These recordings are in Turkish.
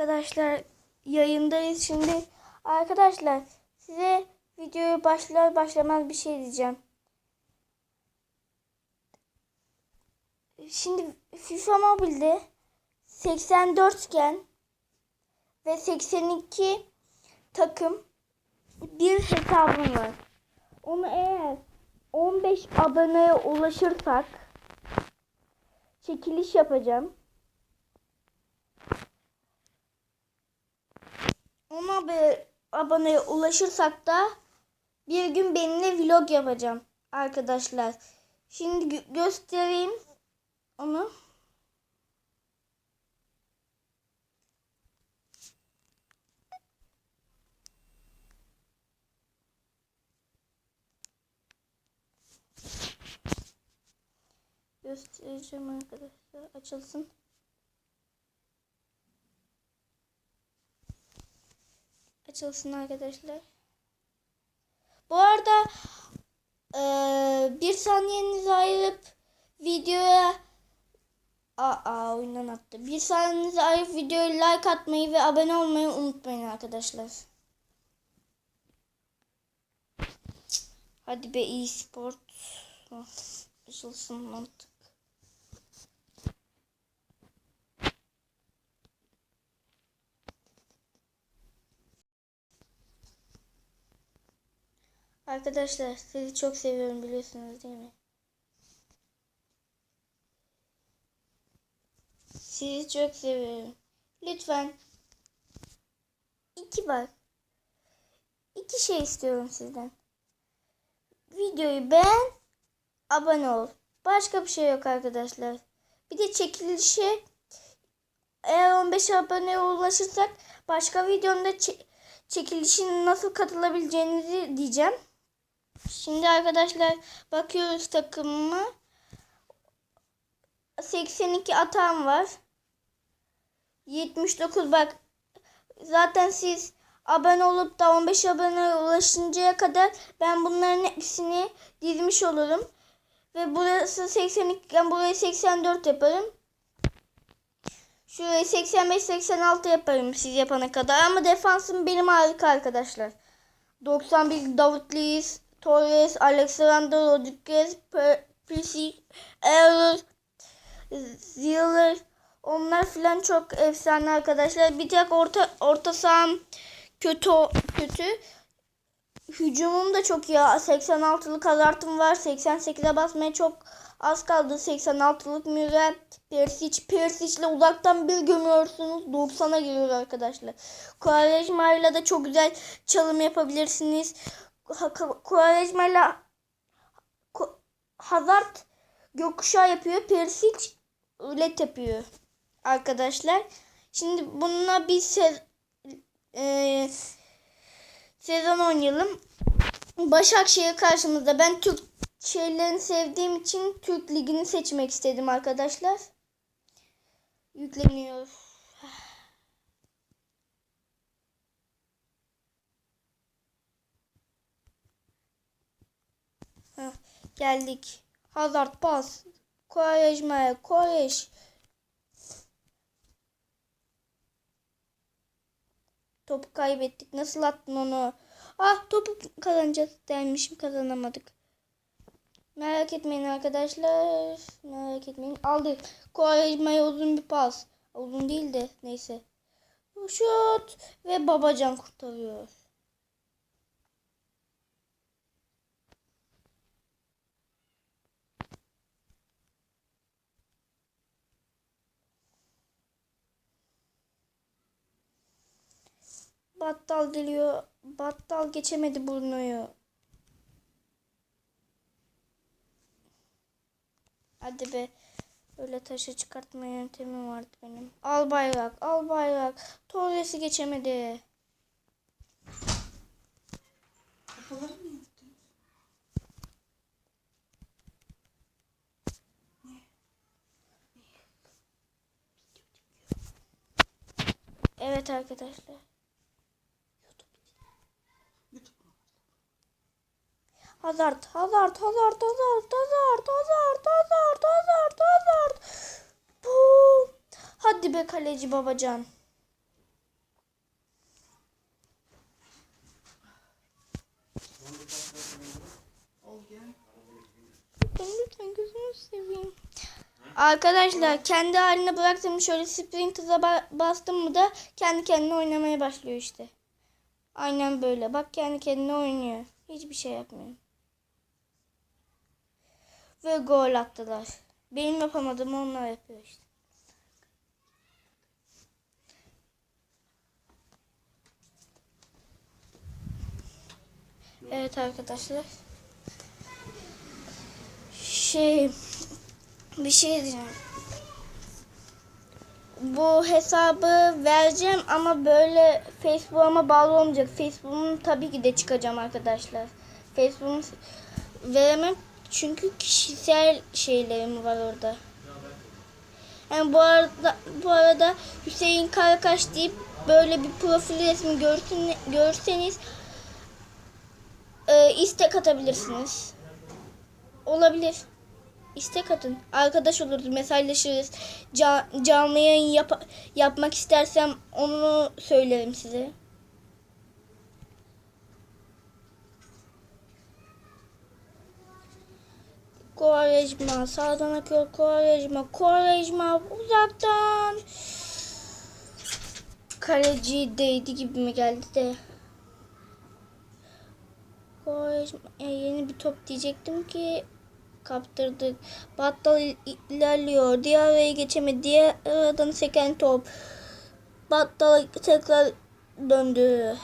Arkadaşlar yayındayız şimdi. Arkadaşlar size videoyu başlar başlamaz bir şey diyeceğim. Şimdi FIFA Mobile'de 84 iken ve 82 takım bir hesabım var. Onu eğer 15 aboneye ulaşırsak çekiliş yapacağım. Ona abone, aboneye ulaşırsak da bir gün benimle vlog yapacağım arkadaşlar. Şimdi gö- göstereyim onu. Göstereceğim arkadaşlar. Açılsın. Açılsın arkadaşlar. Bu arada eee, bir saniyenizi ayırıp videoya Aa, oyundan attı. Bir saniyenizi ayırıp videoya like atmayı ve abone olmayı unutmayın arkadaşlar. Hadi be iyi sport. Açılsın mantık. Arkadaşlar sizi çok seviyorum biliyorsunuz değil mi? Sizi çok seviyorum. Lütfen iki bak. İki şey istiyorum sizden. Videoyu beğen, abone ol. Başka bir şey yok arkadaşlar. Bir de çekilişe eğer 15 aboneye ulaşırsak başka videomda çe- çekilişin nasıl katılabileceğinizi diyeceğim. Şimdi arkadaşlar bakıyoruz takımıma. 82 atan var. 79 bak. Zaten siz abone olup da 15 aboneye ulaşıncaya kadar ben bunların hepsini dizmiş olurum. Ve burası 82 iken burayı 84 yaparım. Şurayı 85-86 yaparım siz yapana kadar. Ama defansım benim harika arkadaşlar. 91 David Luiz, Torres, Alexander Rodriguez, Perisic, Error, Ziller onlar filan çok efsane arkadaşlar. Bir tek orta orta saham kötü kötü. Hücumum da çok iyi. 86'lık azartım var. 88'e basmaya çok az kaldı. 86'lık Müre Persic. Persic'le uzaktan bir gömüyorsunuz. 90'a geliyor arkadaşlar. Quaresma'yla da çok güzel çalım yapabilirsiniz. Quaresma'yla Ko- Hazard gökkuşağı yapıyor. Persic led yapıyor arkadaşlar. Şimdi bununla bir se e, sezon oynayalım. Başakşehir karşımızda. Ben Türk şeylerini sevdiğim için Türk Ligi'ni seçmek istedim arkadaşlar. Yükleniyor. Heh, geldik. Hazard pas. Koyejma'ya Koyej. Topu kaybettik. Nasıl attın onu? Ah topu kazanacağız dermişim kazanamadık. Merak etmeyin arkadaşlar. Merak etmeyin. Aldık. Koyejma'ya uzun bir pas. Uzun değil de neyse. Şut ve babacan kurtarıyor. Battal geliyor. Battal geçemedi Bruno'yu. Hadi be. Öyle taşı çıkartma yöntemim vardı benim. Al bayrak, al bayrak. Torres'i geçemedi. Kafaları mı yaptın? Evet arkadaşlar. Hazard, Hazard, Hazard, Hazard, Hazard, Hazard, Hazard, Hazard, Hazard. Bum. Hadi be kaleci babacan. Lütfen gözünü seveyim. Arkadaşlar kendi haline bıraktım. Şöyle sprint hıza bastım mı da kendi kendine oynamaya başlıyor işte. Aynen böyle. Bak kendi kendine oynuyor. Hiçbir şey yapmıyor. Ve gol attılar. Benim yapamadığımı onlar yapıyor işte. Evet arkadaşlar. Şey bir şey diyeceğim. Bu hesabı vereceğim ama böyle Facebook'uma bağlı olmayacak. Facebook'un tabii ki de çıkacağım arkadaşlar. Facebook'un veremem çünkü kişisel şeylerim var orada. Yani bu arada bu arada Hüseyin Karakaş deyip böyle bir profil resmi görsün, görseniz e, istek atabilirsiniz. Olabilir. İstek atın. Arkadaş oluruz, mesajlaşırız. Ca- canlı yayın yap- yapmak istersem onu söylerim size. Kovarejma, sağdan akıyor Kovarejma, Kovarejma uzaktan. Kaleci değdi gibi mi geldi de. Kovarejma, e, yeni bir top diyecektim ki kaptırdık. Battal il- ilerliyor. Diğer araya geçemedi. Diğer aradan seken top. Battal tekrar döndü.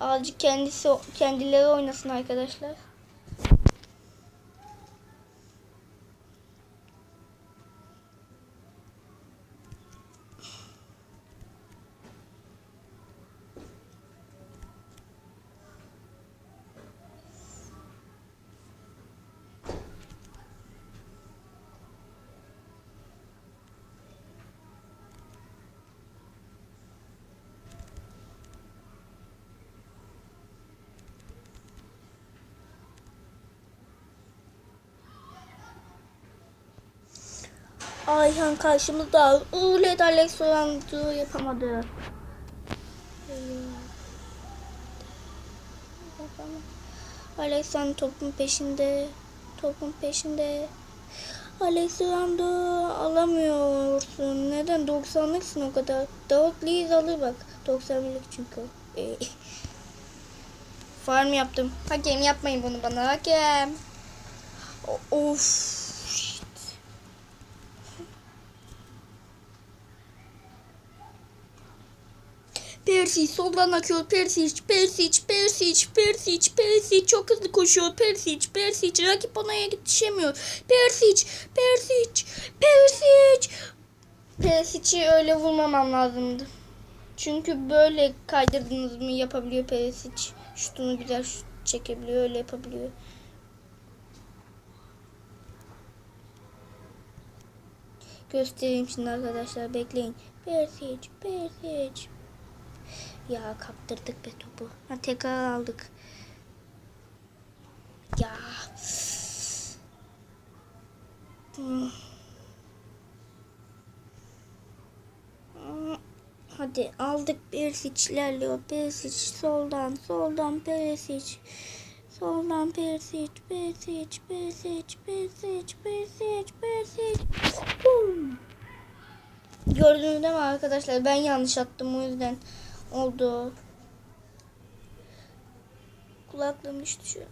Azıcık kendisi kendileri oynasın arkadaşlar. Ayhan karşımızda. Ulet Alex Orant'ı yapamadı. Alexander topun peşinde. Topun peşinde. Alexander alamıyorsun. Neden? 90'lıksın o kadar. Davut Lees alır bak. 91'lik çünkü. Ee, Farm yaptım. Hakem yapmayın bunu bana hakem. Of. Persic soldan akıyor. Persic, Persic, Persic, Persic, Persic çok hızlı koşuyor. Persic, Persic rakip ona yetişemiyor. Persic, Persic, Persic. Persic'i öyle vurmamam lazımdı. Çünkü böyle kaydırdınız mı yapabiliyor Perisic. Şutunu güzel şut çekebiliyor, öyle yapabiliyor. Göstereyim şimdi arkadaşlar bekleyin. Perisic, Perisic. Ya kaptırdık be topu. Ha tekrar aldık. Ya. Hadi aldık Perisic ilerliyor. Perisic soldan soldan Perisic. Soldan Perisic, Perisic, Perisic, Perisic, Perisic, Perisic. Gördünüz değil mi arkadaşlar? Ben yanlış attım o yüzden oldu. Kulaklığım düştü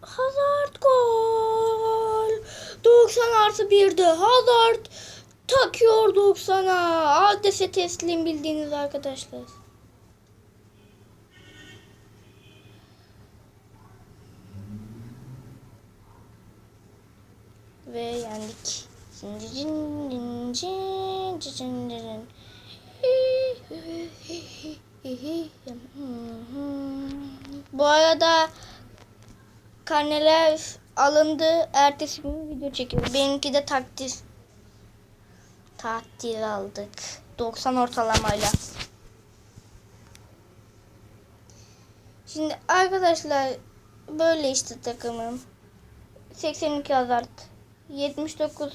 Hazard gol. 90 artı 1'de Hazard takıyor 90'a. Adrese teslim bildiğiniz arkadaşlar. Ve yendik. Bu arada karneler alındı. Ertesi gün video çekiyoruz. Benimki de takdir. Takdir aldık. 90 ortalamayla. Şimdi arkadaşlar böyle işte takımım. 82 Hazard. 79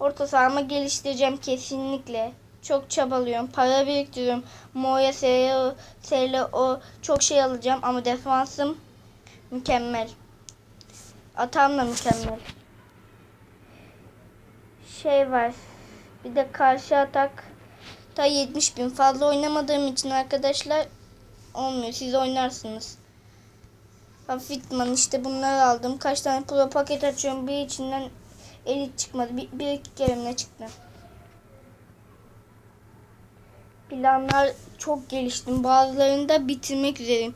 orta sahama geliştireceğim kesinlikle. Çok çabalıyorum. Para biriktiriyorum. Moya, SLO, SLO çok şey alacağım ama defansım mükemmel. Atam da mükemmel. Şey var. Bir de karşı atak da 70 bin. Fazla oynamadığım için arkadaşlar olmuyor. Siz oynarsınız. Fitman işte bunları aldım. Kaç tane pro paket açıyorum. Bir içinden elit çıkmadı. Bir, bir iki kelimle çıktı. Planlar çok geliştim. Bazılarını da bitirmek üzereyim.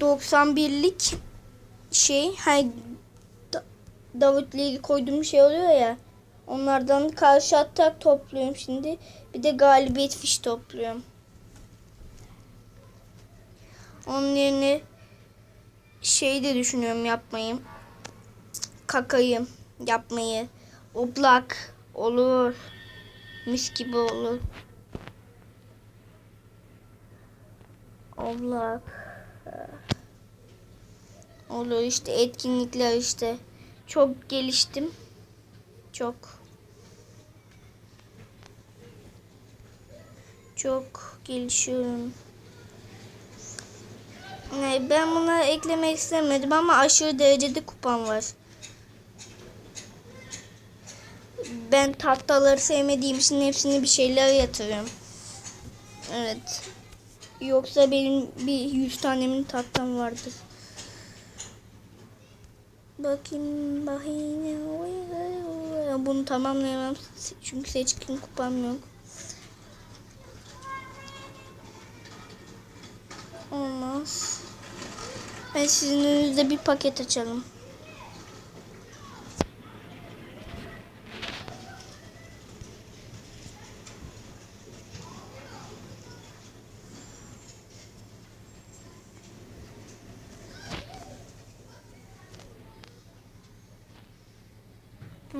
91'lik şey hani Da- Davut Ligi koyduğum şey oluyor ya. Onlardan karşı atak topluyorum şimdi. Bir de galibiyet fiş topluyorum. Onun yerine şey de düşünüyorum yapmayı. Kakayı yapmayı. Oblak olur. Mis gibi olur. Oblak. Olur işte etkinlikler işte. Çok geliştim. Çok. Çok gelişiyorum. Ben buna eklemek istemedim ama aşırı derecede kupam var. Ben tahtaları sevmediğim için hepsini bir şeyler yatırıyorum. Evet. Yoksa benim bir yüz tanemin tahtam vardır. Bakayım bakayım. Bunu tamamlayamam çünkü seçkin kupam yok. Olmaz. Ben sizin önünüzde bir paket açalım.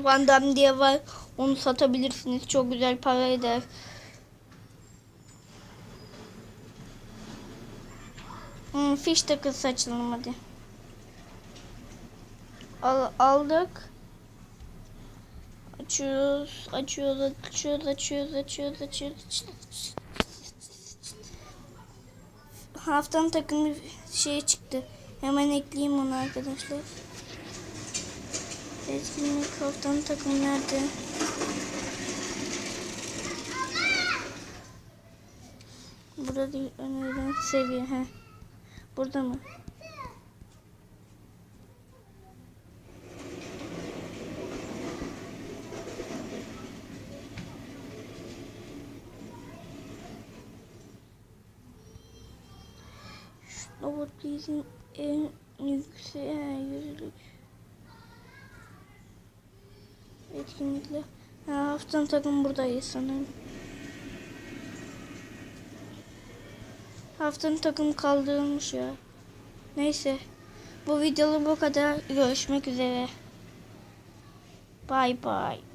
Van Damme diye var. Onu satabilirsiniz. Çok güzel para eder. Hmm, fiş takısı açalım hadi. Al, aldık. Açıyoruz, açıyoruz, açıyoruz, açıyoruz, açıyoruz, açıyoruz. Haftanın takımı şey çıktı. Hemen ekleyeyim onu arkadaşlar. Etkinlik haftanın takımı nerede? Burada değil, önerilen seviye. He. Burada mı? Robot bizim en yüksek yüzlük etkinlikle. Ha, haftanın takım buradayız sanırım. Haftanın takım kaldırılmış ya. Neyse. Bu videolu bu kadar. Görüşmek üzere. Bye bye.